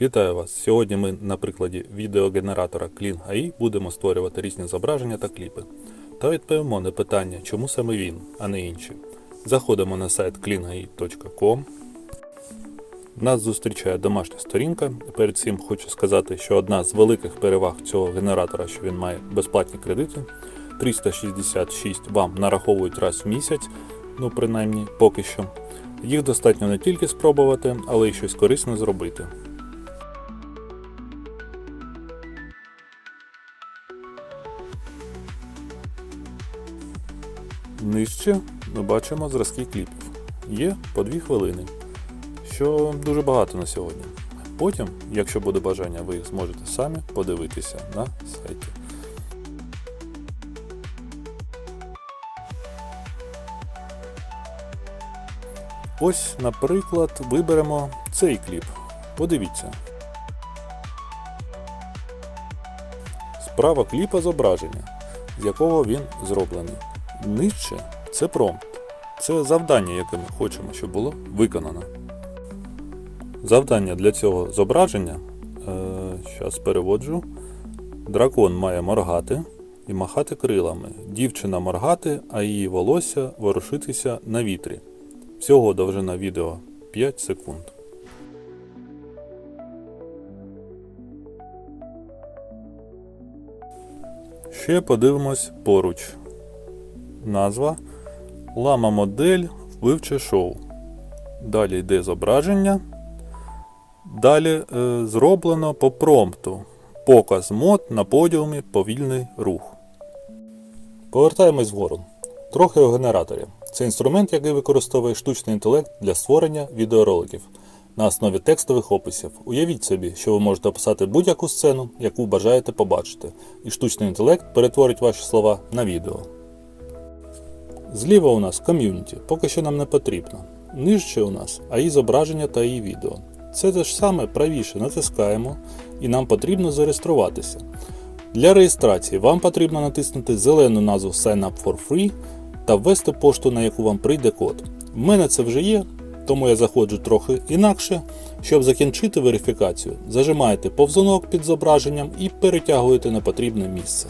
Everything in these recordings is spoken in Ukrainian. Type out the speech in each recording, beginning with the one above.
Вітаю вас! Сьогодні ми на прикладі відеогенератора Clean AI будемо створювати різні зображення та кліпи. Та відповімо на питання, чому саме він, а не інші. Заходимо на сайт cleanai.com. Нас зустрічає домашня сторінка. Перед цим хочу сказати, що одна з великих переваг цього генератора, що він має безплатні кредити. 366 вам нараховують раз в місяць, ну принаймні поки що. Їх достатньо не тільки спробувати, але й щось корисне зробити. Нижче ми бачимо зразки кліпів. Є по 2 хвилини, що дуже багато на сьогодні. Потім, якщо буде бажання, ви їх зможете самі подивитися на сайті. Ось, наприклад, виберемо цей кліп. Подивіться. Справа кліпа зображення, з якого він зроблений. Нижче це промпт. Це завдання, яке ми хочемо, щоб було виконано. Завдання для цього зображення. Зараз переводжу. Дракон має моргати і махати крилами. Дівчина моргати, а її волосся ворушитися на вітрі. Всього довжина відео 5 секунд. Ще подивимось поруч. Назва Лама модель вбивче шоу. Далі йде зображення. Далі е, зроблено по промпту. Показ мод на подіумі повільний рух. Повертаємось вгору. Трохи у генераторі. Це інструмент, який використовує штучний інтелект для створення відеороликів на основі текстових описів. Уявіть собі, що ви можете описати будь-яку сцену, яку бажаєте побачити, і штучний інтелект перетворить ваші слова на відео. Зліва у нас ком'юніті, поки що нам не потрібно. Нижче у нас АІ зображення та її відео. Це те ж саме правіше натискаємо і нам потрібно зареєструватися. Для реєстрації вам потрібно натиснути зелену назву Sign up for free та ввести пошту, на яку вам прийде код. В мене це вже є, тому я заходжу трохи інакше. Щоб закінчити верифікацію, зажимаєте повзунок під зображенням і перетягуєте на потрібне місце.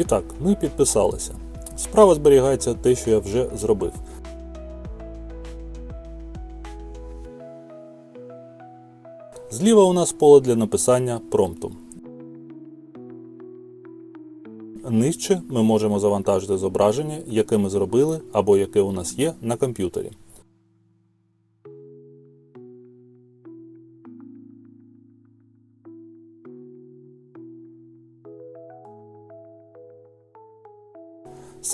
І так, ми підписалися. Справа зберігається те, що я вже зробив. Зліва у нас поле для написання промпту. Нижче ми можемо завантажити зображення, яке ми зробили або яке у нас є на комп'ютері.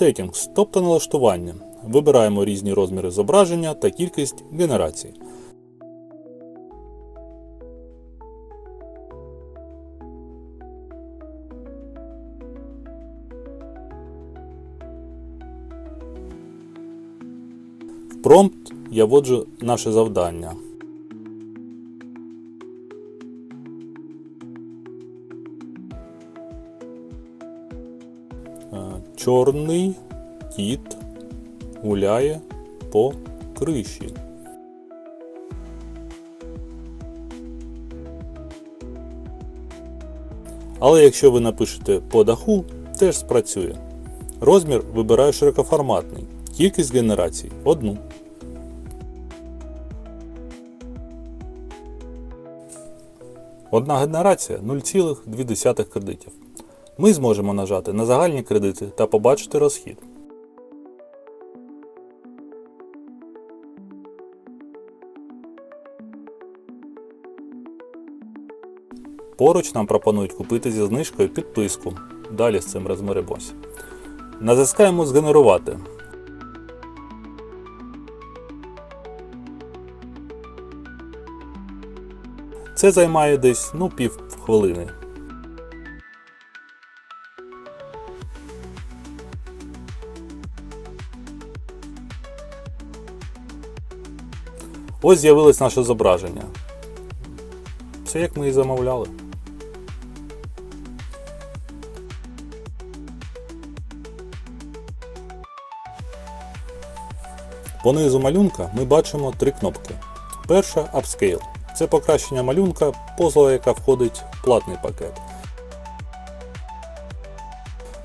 Settings, тобто налаштування. Вибираємо різні розміри зображення та кількість генерацій. В промпт я вводжу наше завдання. Чорний кіт гуляє по криші. Але якщо ви напишете по даху, теж спрацює. Розмір вибираю широкоформатний. Кількість генерацій одну. Одна генерація 0,2 кредитів. Ми зможемо нажати на загальні кредити та побачити розхід. Поруч нам пропонують купити зі знижкою підписку. Далі з цим розмиримось. Натискаємо Згенерувати. Це займає десь ну, пів хвилини. Ось з'явилось наше зображення. Все як ми і замовляли. Понизу малюнка ми бачимо три кнопки. Перша Upscale. Це покращення малюнка, поза яка входить в платний пакет.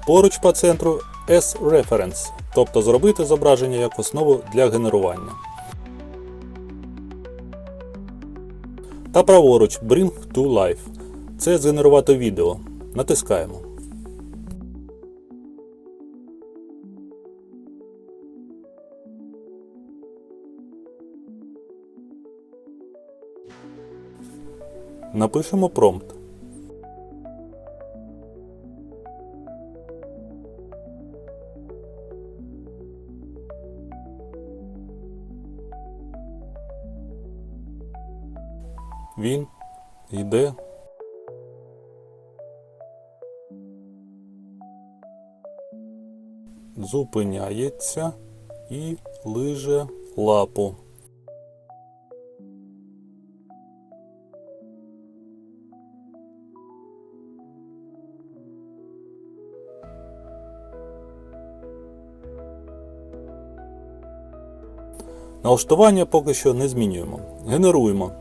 Поруч по центру S-Reference, тобто зробити зображення як основу для генерування. Та праворуч Bring to Life. Це згенерувати відео. Натискаємо. Напишемо промпт. Йде. Зупиняється і лиже лапу. Налаштування поки що не змінюємо. Генеруємо.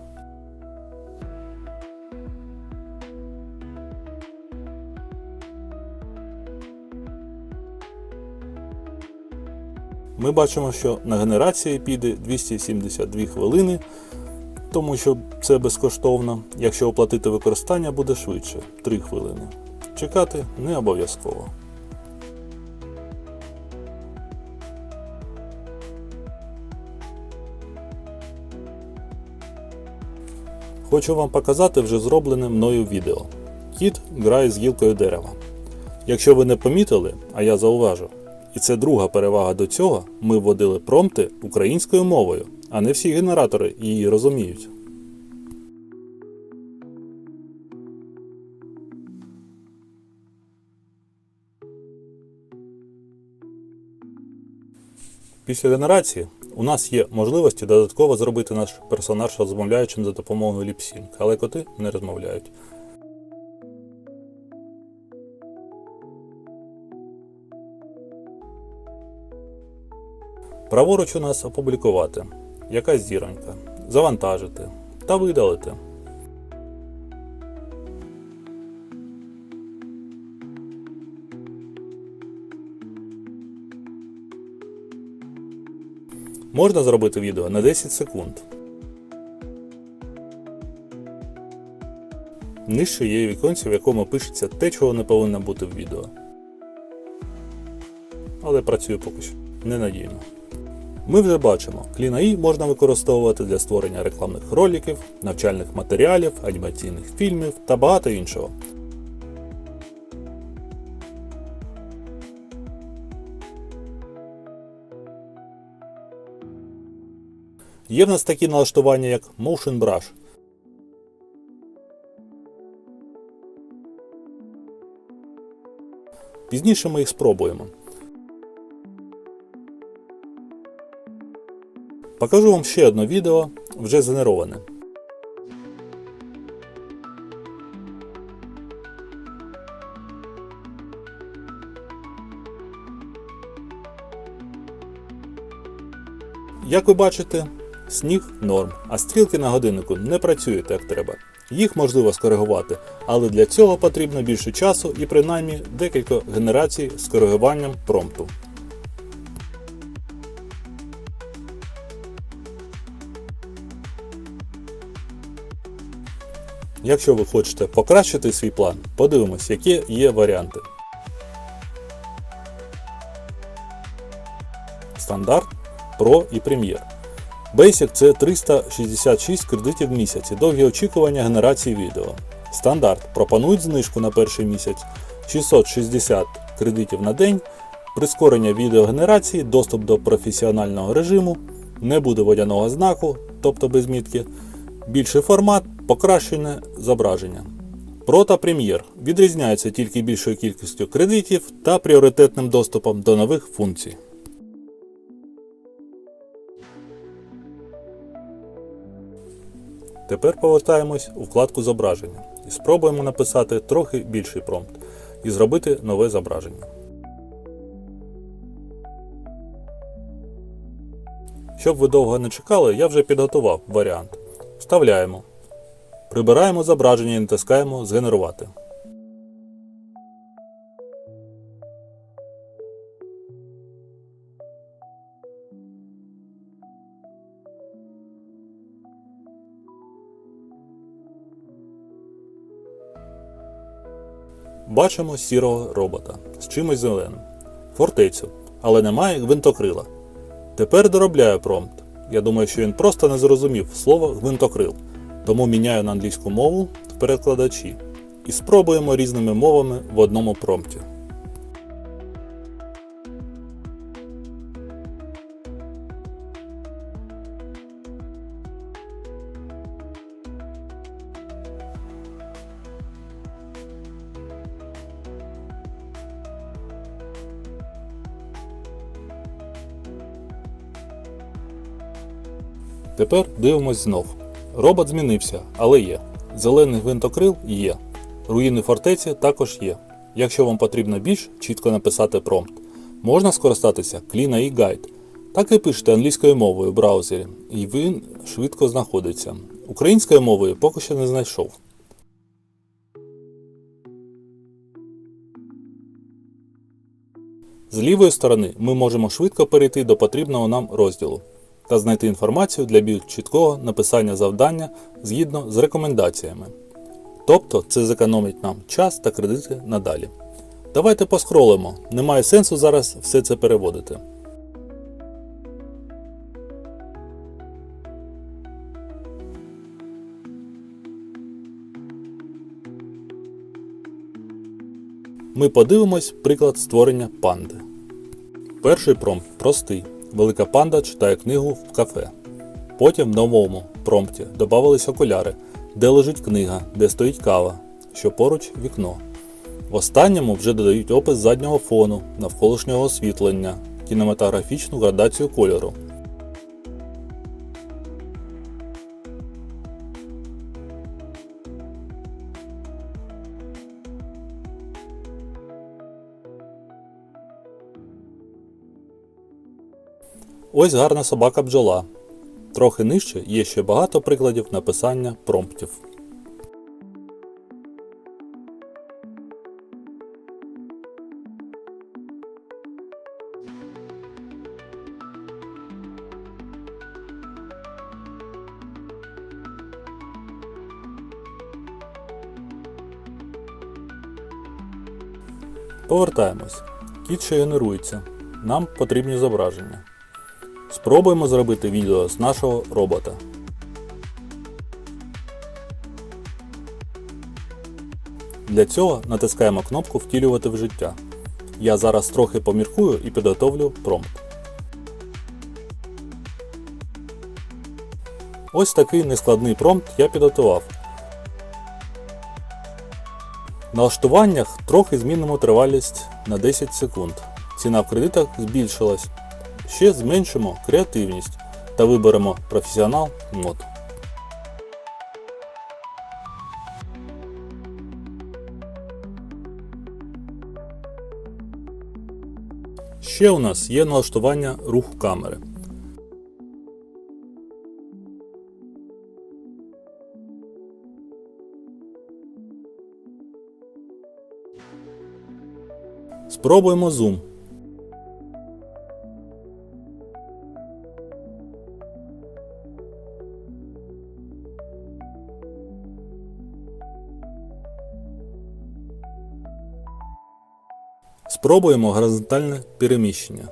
Ми бачимо, що на генерації піде 272 хвилини, тому що це безкоштовно. Якщо оплатити використання, буде швидше 3 хвилини. Чекати не обов'язково. Хочу вам показати вже зроблене мною відео. Кіт грає з гілкою дерева. Якщо ви не помітили, а я зауважу, і це друга перевага до цього, ми вводили промпти українською мовою, а не всі генератори її розуміють. Після генерації у нас є можливості додатково зробити наш персонаж розмовляючим за допомогою ліпсінг, але коти не розмовляють. Праворуч у нас опублікувати, якась зіронька, завантажити та видалити. Можна зробити відео на 10 секунд. Нижче є віконце, в якому пишеться те, чого не повинно бути в відео. Але працює поки що ненадійно. Ми вже бачимо, клін AI можна використовувати для створення рекламних роликів, навчальних матеріалів, анімаційних фільмів та багато іншого. Є в нас такі налаштування, як Motion Brush. Пізніше ми їх спробуємо. Покажу вам ще одне відео, вже згенероване. Як ви бачите, сніг норм, а стрілки на годиннику не працюють як треба. Їх можливо скоригувати, але для цього потрібно більше часу і принаймні декілька генерацій з коригуванням промпту. Якщо ви хочете покращити свій план, подивимось, які є варіанти. Стандарт, Pro і Premier. Basic це 366 кредитів в місяць і довгі очікування генерації відео. Стандарт пропонують знижку на перший місяць 660 кредитів на день, прискорення відеогенерації, доступ до професіонального режиму, не буде водяного знаку, тобто без мітки, більший формат, покращене зображення. Pro та Premier відрізняються тільки більшою кількістю кредитів та пріоритетним доступом до нових функцій. Тепер повертаємось у вкладку зображення і спробуємо написати трохи більший промпт і зробити нове зображення. Щоб ви довго не чекали, я вже підготував варіант. Вставляємо. Прибираємо зображення і натискаємо Згенерувати. Бачимо сірого робота з чимось зеленим. Фортецю, але немає гвинтокрила. Тепер доробляю промпт. Я думаю, що він просто не зрозумів слово гвинтокрил, тому міняю на англійську мову в перекладачі і спробуємо різними мовами в одному промпті. Тепер дивимось знов. Робот змінився, але є. Зелений гвинтокрил є. Руїни фортеці також є. Якщо вам потрібно більш чітко написати промпт, можна скористатися Clean AI Guide. Так і пишете англійською мовою в браузері, і він швидко знаходиться. Українською мовою поки що не знайшов. З лівої сторони ми можемо швидко перейти до потрібного нам розділу та знайти інформацію для більш чіткого написання завдання згідно з рекомендаціями. Тобто це зекономить нам час та кредити надалі. Давайте поскролимо, немає сенсу зараз все це переводити. Ми подивимось приклад створення панди. Перший промпт простий. Велика панда читає книгу в кафе. Потім в новому промпті додавались окуляри, де лежить книга, де стоїть кава, що поруч вікно. В останньому вже додають опис заднього фону, навколишнього освітлення, кінематографічну градацію кольору. Ось гарна собака бджола. Трохи нижче є ще багато прикладів написання промптів. Повертаємось. Кіт ще генерується. Нам потрібні зображення. Спробуємо зробити відео з нашого робота. Для цього натискаємо кнопку Втілювати в життя. Я зараз трохи поміркую і підготовлю промпт. Ось такий нескладний промпт я підготував. В налаштуваннях трохи змінимо тривалість на 10 секунд. Ціна в кредитах збільшилась. Ще зменшимо креативність та виберемо професіонал мод. Ще у нас є налаштування руху камери. Спробуємо зум. Спробуємо горизонтальне переміщення.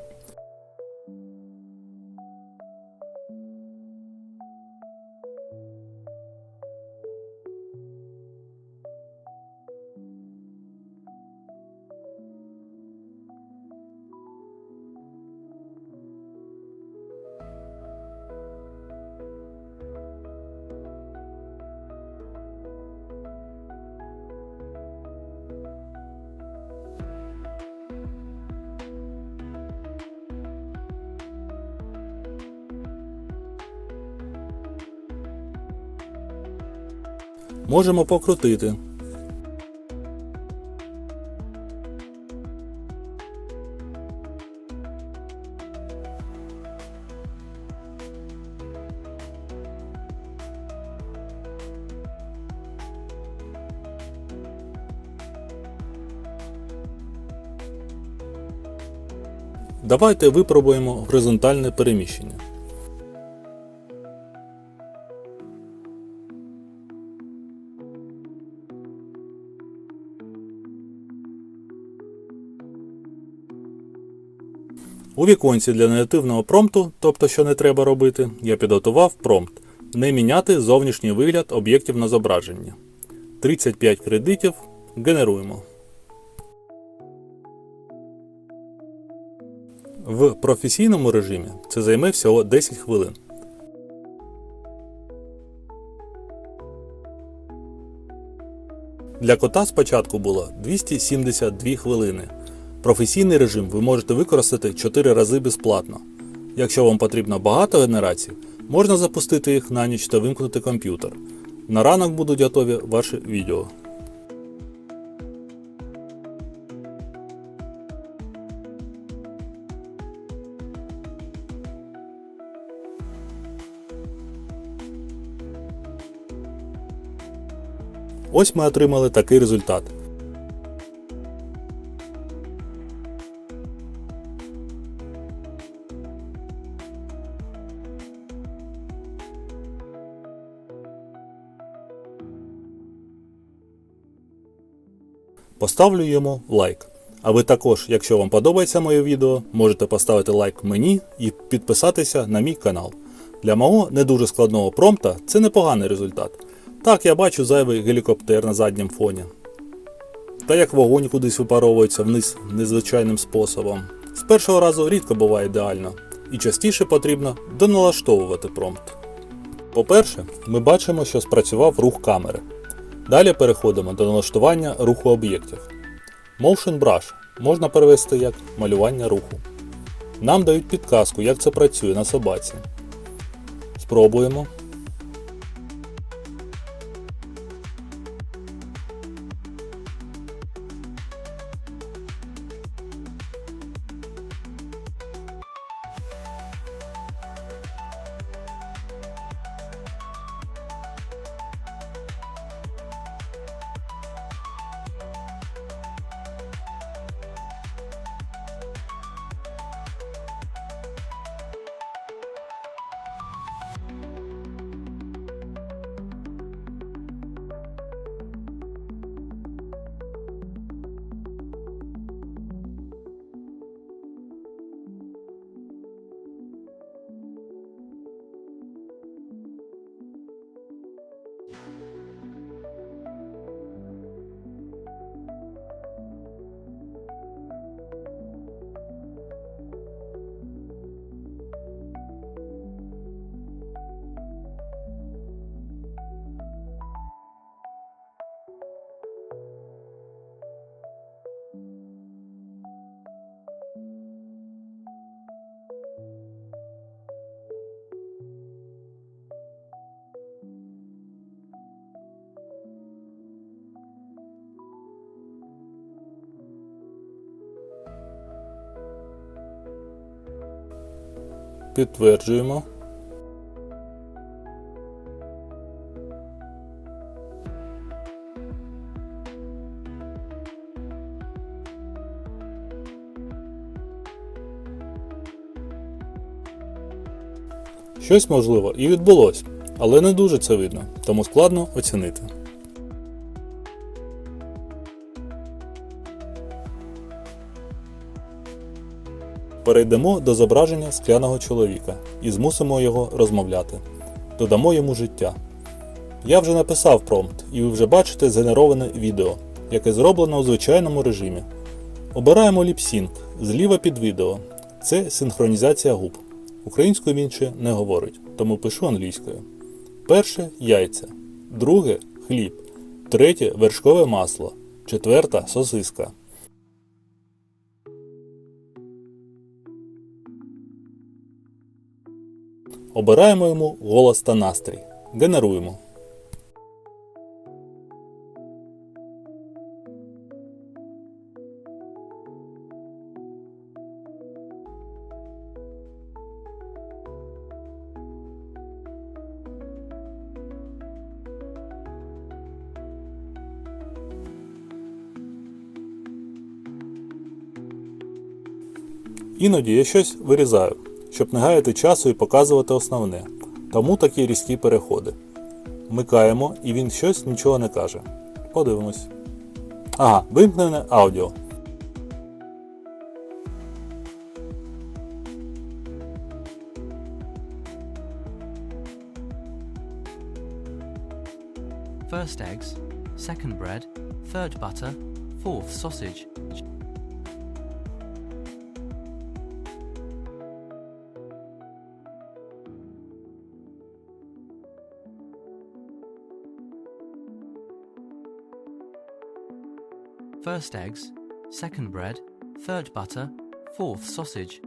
можемо покрутити. Давайте випробуємо горизонтальне переміщення. У віконці для негативного промпту, тобто що не треба робити, я підготував промпт не міняти зовнішній вигляд об'єктів на зображенні. 35 кредитів генеруємо. В професійному режимі це займе всього 10 хвилин. Для кота спочатку було 272 хвилини. Професійний режим ви можете використати 4 рази безплатно. Якщо вам потрібно багато генерацій, можна запустити їх на ніч та вимкнути комп'ютер. На ранок будуть готові ваші відео. Ось ми отримали такий результат. Поставлю йому лайк. А ви також, якщо вам подобається моє відео, можете поставити лайк мені і підписатися на мій канал. Для мого не дуже складного промпта це непоганий результат. Так, я бачу зайвий гелікоптер на заднім фоні. Та як вогонь кудись випаровується вниз незвичайним способом. З першого разу рідко буває ідеально, і частіше потрібно доналаштовувати промпт. По-перше, ми бачимо, що спрацював рух камери. Далі переходимо до налаштування руху об'єктів. Motion Brush можна перевести як малювання руху. Нам дають підказку, як це працює на собаці. Спробуємо. Підтверджуємо. Щось можливо і відбулось, але не дуже це видно, тому складно оцінити. Перейдемо до зображення скляного чоловіка і змусимо його розмовляти. Додамо йому життя. Я вже написав промпт, і ви вже бачите згенероване відео, яке зроблено у звичайному режимі. Обираємо ліпсінк зліва під відео. Це синхронізація губ. Українською він ще не говорить, тому пишу англійською. Перше яйця, друге хліб, третє вершкове масло, четверта сосиска. Обираємо йому голос та настрій. Генеруємо. Іноді я щось вирізаю щоб не гаяти часу і показувати основне. Тому такі різкі переходи. Вмикаємо, і він щось нічого не каже. Подивимось. Ага, вимкнене аудіо. First eggs, second bread, third butter, fourth sausage. First eggs, second bread, third butter, fourth sausage.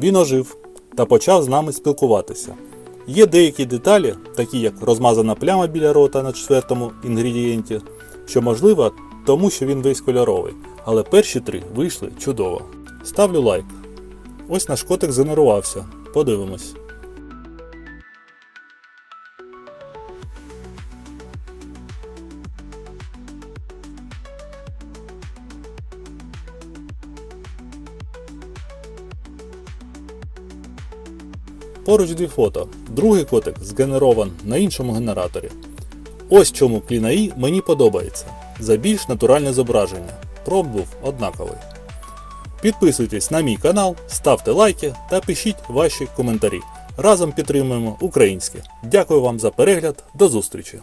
Він ожив та почав з нами спілкуватися. Є деякі деталі, такі як розмазана пляма біля рота на четвертому інгредієнті, що можливо, тому що він весь кольоровий, але перші три вийшли чудово. Ставлю лайк. Ось наш котик згенерувався. Подивимось. Поруч дві фото. Другий котик згенерован на іншому генераторі. Ось чому клінаї мені подобається. За більш натуральне зображення. Проб був однаковий. Підписуйтесь на мій канал, ставте лайки та пишіть ваші коментарі. Разом підтримуємо українське. Дякую вам за перегляд. До зустрічі!